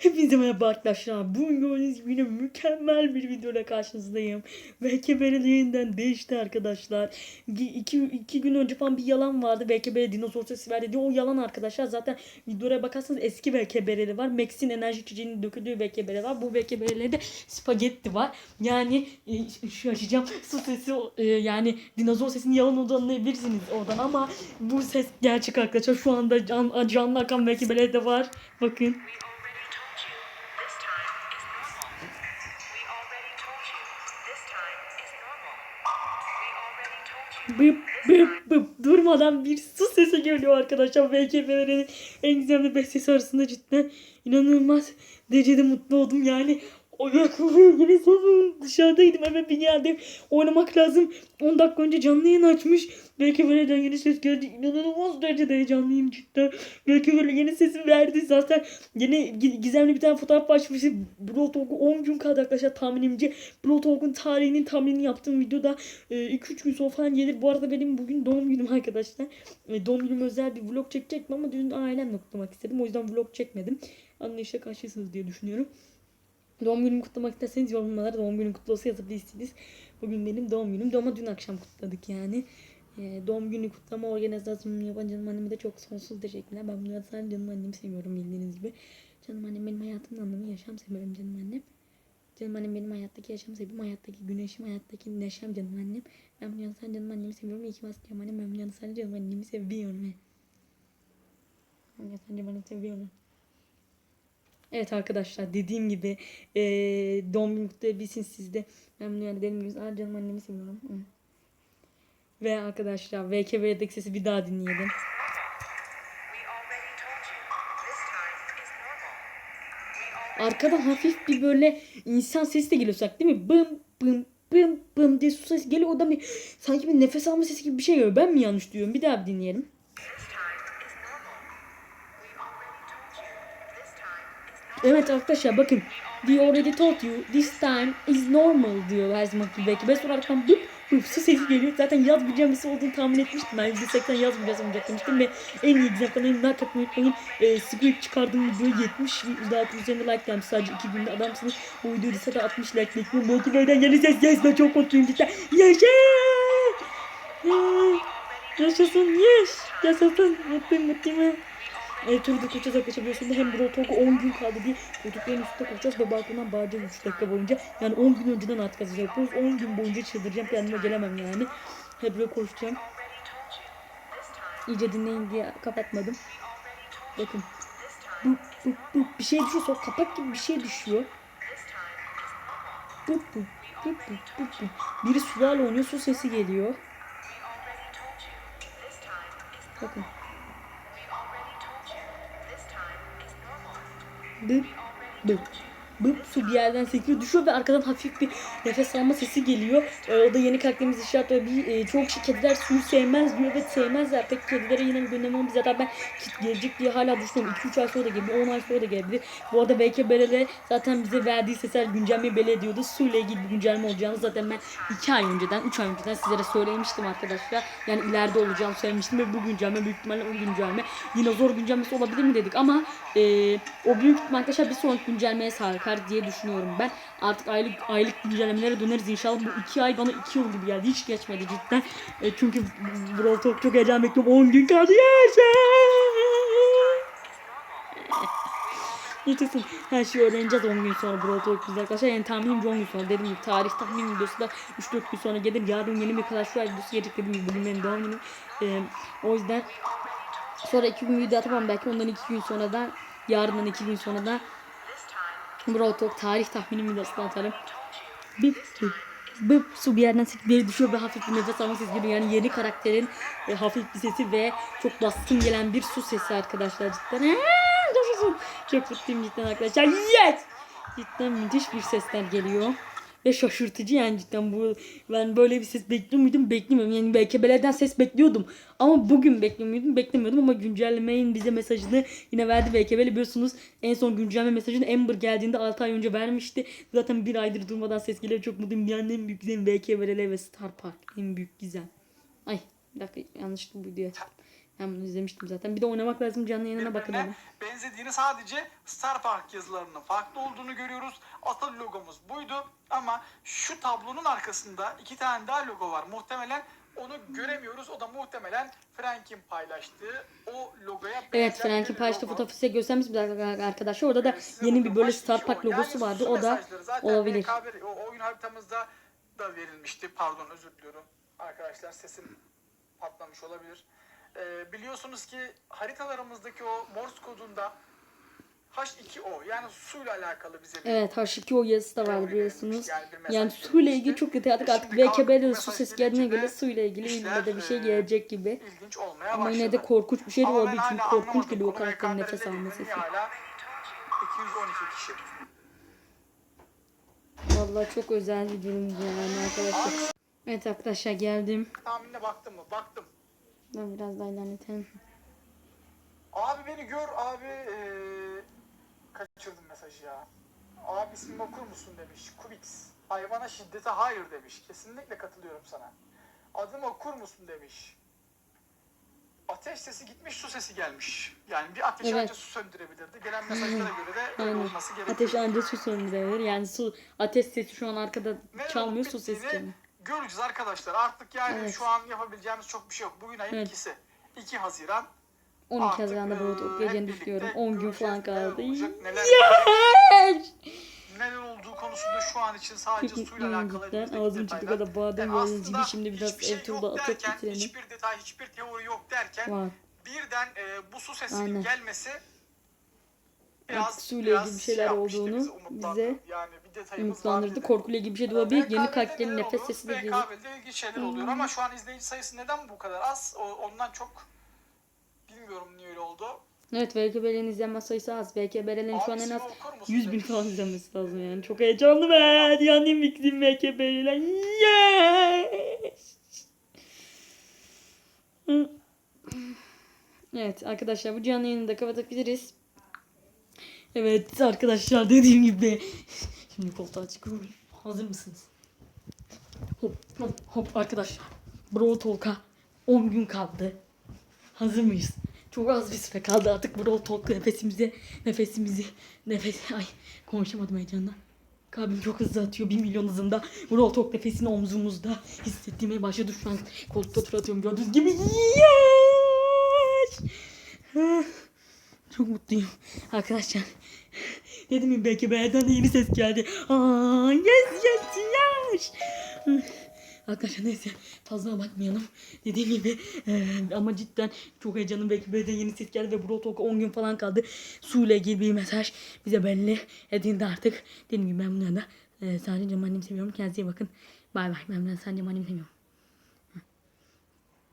Hepinize merhaba arkadaşlar. Bugün gördüğünüz yine mükemmel bir videoyla karşınızdayım. BKB'nin yeniden değişti arkadaşlar. İki, iki gün önce falan bir yalan vardı. BKB dinozor sesi verdi diye. O yalan arkadaşlar. Zaten videoya bakarsanız eski BKB'leri var. Max'in enerji içeceğini döküldüğü BKB'leri var. Bu BKB'lerde spagetti var. Yani e, şaşacağım. Su sesi e, yani dinozor sesinin yalan olduğunu anlayabilirsiniz oradan ama bu ses gerçek arkadaşlar. Şu anda can, canlı akan BKB'lerde var. Bakın. Bıp bıp bıp durmadan bir su sesi geliyor arkadaşlar. BKB'lerin en güzel beş sesi arasında cidden inanılmaz derecede mutlu oldum yani. Dışarıdaydım hemen bir geldim. Oynamak lazım. 10 dakika önce canlı yayın açmış. Belki böyle yeni ses geldi. İnanılmaz derecede heyecanlıyım cidden. Belki böyle yeni sesi verdi zaten. Yeni gi- gizemli bir tane fotoğraf başlığı. Brawl Talk'u 10 gün kaldı arkadaşlar tahminimce. Brawl Talk'un tarihinin tahminini yaptığım videoda 2-3 gün sonra falan gelir. Bu arada benim bugün doğum günüm arkadaşlar. E, doğum günüm özel bir vlog çekecektim ama dün ailemle kutlamak istedim. O yüzden vlog çekmedim. Anlayışa karşısınız diye düşünüyorum. Doğum günümü kutlamak isterseniz yorumlara doğum günü kutlu olsa yazabilirsiniz. Bugün benim doğum günüm. Ama dün akşam kutladık yani. Ee, doğum günü kutlama organizasyonunu yapan canım anneme de çok sonsuz teşekkürler. Ben bunu sadece canım annemi seviyorum bildiğiniz gibi. Canım annem benim hayatımın anlamı, yaşam sebebim canım annem. Canım annem benim hayattaki yaşam sebebim, hayattaki güneşim, hayattaki neşem canım annem. Ben bunu sadece canım annemi seviyorum. İyi ki varsın canım annem. Ben bunu sadece canım annemi seviyorum. Ben bunu sadece bana seviyorum. Evet arkadaşlar dediğim gibi eee doğum günü de. Ben yani dediğim gibi sadece canım annemi seviyorum. Hı. Ve arkadaşlar VKB'deki sesi bir daha dinleyelim. Arkadan hafif bir böyle insan sesi de geliyor sanki değil mi? Bım bım bım bım diye su sesi geliyor. O da bir sanki bir nefes alma sesi gibi bir şey geliyor. Ben mi yanlış duyuyorum? Bir daha bir dinleyelim. Evet arkadaşlar bakın. We already told you this time is normal diyor her zaman belki. Ben sonra arkadan bıp bıp su sesi geliyor. Zaten yaz güncellmesi olduğunu tahmin etmiştim. Ben %80 yaz güncellmesi olacak demiştim ve en iyi güzel kanalımı like atmayı unutmayın. E, script çıkardığım video 70 daha üzerinde like gelmiş sadece 2 günde adamsınız. Bu videoyu ise de 60 like bekliyorum. Nereden yeni ses yes ben çok mutluyum cidden. Yaşa! Ya, Yaşasın yes! Yaşasın mutluyum mutluyum. E, turda koşacağız arkadaşlar biliyorsunuz hem Brawl Talk'a 10 gün kaldı diye koltukların üstünde koşacağız ve balkondan bağıracağız 3 dakika boyunca. Yani 10 gün önceden artık hazır yapıyoruz. 10 gün boyunca çıldıracağım kendime gelemem yani. Hep böyle koşacağım. İyice dinleyin diye kapatmadım. Bakın. Bu, bu, bu bir şey düşüyor sonra kapak gibi bir şey düşüyor. Bu, bu, bu, bu, bu, bu. Biri sularla oynuyor su sesi geliyor. Bakın. Bıp bıp bıp bir yerden sekiyor düşüyor ve arkadan hafif bir nefes alma sesi geliyor. Ee, o da yeni karakterimiz işaret ve bir e, çok kişi kediler suyu sevmez diyor ve sevmezler. Pek kedilere yine bir dönem ama zaten ben kit gelecek diye hala düşünüyorum. 2-3 ay sonra da gelebilir, 10 ay sonra da gelebilir. Bu arada belki Belele zaten bize verdiği sesler güncelleme bele ediyordu. Suyla ilgili bir güncelleme olacağını zaten ben 2 ay önceden, 3 ay önceden sizlere söylemiştim arkadaşlar. Yani ileride olacağını söylemiştim ve bu güncelleme büyük ihtimalle o güncelleme yine zor güncellemesi olabilir mi dedik ama e, o büyük ihtimalle bir sonraki güncellemeye sarkar diye düşünüyorum ben. Artık aylık aylık güncellemelere döneriz inşallah. Bu iki ay bana iki yıl gibi geldi. Hiç geçmedi cidden. E, çünkü Brawl Talk çok heyecan bekliyorum. 10 gün kaldı. Yaşa! Yaşasın. Her şeyi öğreneceğiz 10 gün sonra Brawl Talk bizde arkadaşlar. Yani tahminimce 10 gün sonra. Dediğim gibi tarih tahmin videosu da 3-4 gün sonra gelir. Yarın yeni bir Clash Royale videosu gelecek dediğim gibi. Bugün benim doğum günüm. E, o yüzden sonra 2 gün video atamam. Belki ondan 2 gün sonra da yarından 2 gün sonra da Brawl Talk tarih tahminim videosunu atarım. Bip bip bip su bir yerden sesi bir düşüyor ve hafif bir nefes alma sesi geliyor. Yani yeni karakterin e, hafif bir sesi ve çok baskın gelen bir su sesi arkadaşlar cidden. Çok mutluyum cidden arkadaşlar. Yes! Cidden müthiş bir sesler geliyor. Ve şaşırtıcı yani cidden bu ben böyle bir ses bekliyor muydum? Beklemiyorum. Yani belki beleden ses bekliyordum. Ama bugün bekliyor muydum beklemiyordum ama güncellemeyin bize mesajını yine verdi belki böyle biliyorsunuz en son güncelleme mesajını Ember geldiğinde 6 ay önce vermişti. Zaten bir aydır durmadan ses geliyor. Çok mutluyum. Dünyanın en büyük gizemi BKBL ve Star Park. En büyük gizem ay bir dakika yanlışlıkla bu açtım Ben bunu izlemiştim zaten. Bir de oynamak lazım canlı yayınına bakın ama. benzediğini sadece Star Park yazılarının farklı olduğunu görüyoruz. Asıl logomuz buydu ama şu tablonun arkasında iki tane daha logo var. Muhtemelen onu göremiyoruz. O da muhtemelen Frank'in paylaştığı o logoya Evet Frank'in paylaştığı fotoğrafı size göstermiştim arkadaşlar. Orada da size yeni bakın, bir böyle başka Star şey Park o. logosu Yani vardı. su O da mesajları zaten olabilir. BKB o oyun haritamızda da verilmişti. Pardon özür diliyorum. Arkadaşlar sesim patlamış olabilir. Ee, biliyorsunuz ki haritalarımızdaki o Morse kodunda H2O yani suyla alakalı bize bir Evet H2O yazısı da var biliyorsunuz. yani Yani verilmişti. suyla ilgili çok detay artık E artık VKB'de de su ses geldiğine göre de suyla ilgili illa da bir şey e, gelecek gibi. Ama başladı. yine de korkunç bir şey de olabilir çünkü korkunç geliyor karakterin nefes alma sesi. hala 212 kişi. Vallahi çok özel bir durum yani arkadaşlar. Evet arkadaşlar geldim. tahminine baktım mı? Baktım. Ben biraz daha ilerletelim. Abi beni gör abi eee kaçırdım mesajı ya. Abi ismimi okur musun demiş. Kubix. Hayvana şiddete hayır demiş. Kesinlikle katılıyorum sana. Adımı okur musun demiş. Ateş sesi gitmiş, su sesi gelmiş. Yani bir ateş Evet. ancak su söndürebilirdi. Gelen mesajlara göre de öyle Aynen. olması gerekiyor. Ateş anca su söndürebilir. Yani su ateş sesi şu an arkada Ne çalmıyor su sesi bittiğini çalıyor. Göreceğiz arkadaşlar. Artık yani Evet. şu an yapabileceğimiz çok bir şey yok. Bugün ayın Evet. ikisi. 2 Haziran. 12 Artık, Haziran'da geceni birlikte düşünüyorum. 10 gün falan kaldı. Neler olacak, neler, Yes! neler olduğu konusunda şu an için sadece Çok suyla alakalı elimizdeki Ağzım çıktı kadar bağırdım. Yani aslında şimdi biraz şey ev turda atıp bitirelim. hiçbir detay, hiçbir teori yok derken Var. birden e, bu su sesinin Aynen. gelmesi Artık suyla ilgili bir şeyler yapmıştı olduğunu bize yani bir Umutlandırdı. Korkuyla ilgili bir şey de Ee, olabilir. Yeni BKB'de karakterin neler nefes sesi de gelir. BKB'de ilginç şeyler oluyor ama şu an izleyici sayısı neden bu kadar az? O, ondan çok bilmiyorum niye öyle oldu. Evet VKB'lerin izlenme sayısı az. VKB'lerin şu an en az okur musun 100 bin falan izlenmesi lazım yani. Çok heyecanlı be. Büyük izin VKB'ler. Yes! Evet arkadaşlar bu canlı yayını da kapatabiliriz. Evet arkadaşlar dediğim gibi. Şimdi koltuğa çıkıyorum. Hazır mısınız? Hop hop hop arkadaşlar. Bro Talk'a 10 gün kaldı. Hazır mıyız? Çok az bir süre kaldı artık Brawl Talk nefesimizi, nefesimizi, nefes, ay konuşamadım heyecandan. Kalbim çok hızlı atıyor, 1 milyon hızında. Brawl Talk nefesini omzumuzda hissettiğime başladı şu an. Koltukta tur atıyorum gördüğünüz gibi. Yes! Çok mutluyum arkadaşlar. Dedim ya belki B'den de yeni ses geldi. Aa, yes yes yes. Arkadaşlar neyse fazla bakmayalım. Dediğim gibi eee, ama cidden çok heyecanım. Belki B'den yeni ses geldi ve Bro Talk'a 10 gün falan kaldı. Suyla ilgili bir mesaj bize belli edildi artık. Dediğim gibi ben bunları da eee, sadece annemi seviyorum. Kendinize iyi bakın. Bay bay. Ben, sadece annemi seviyorum.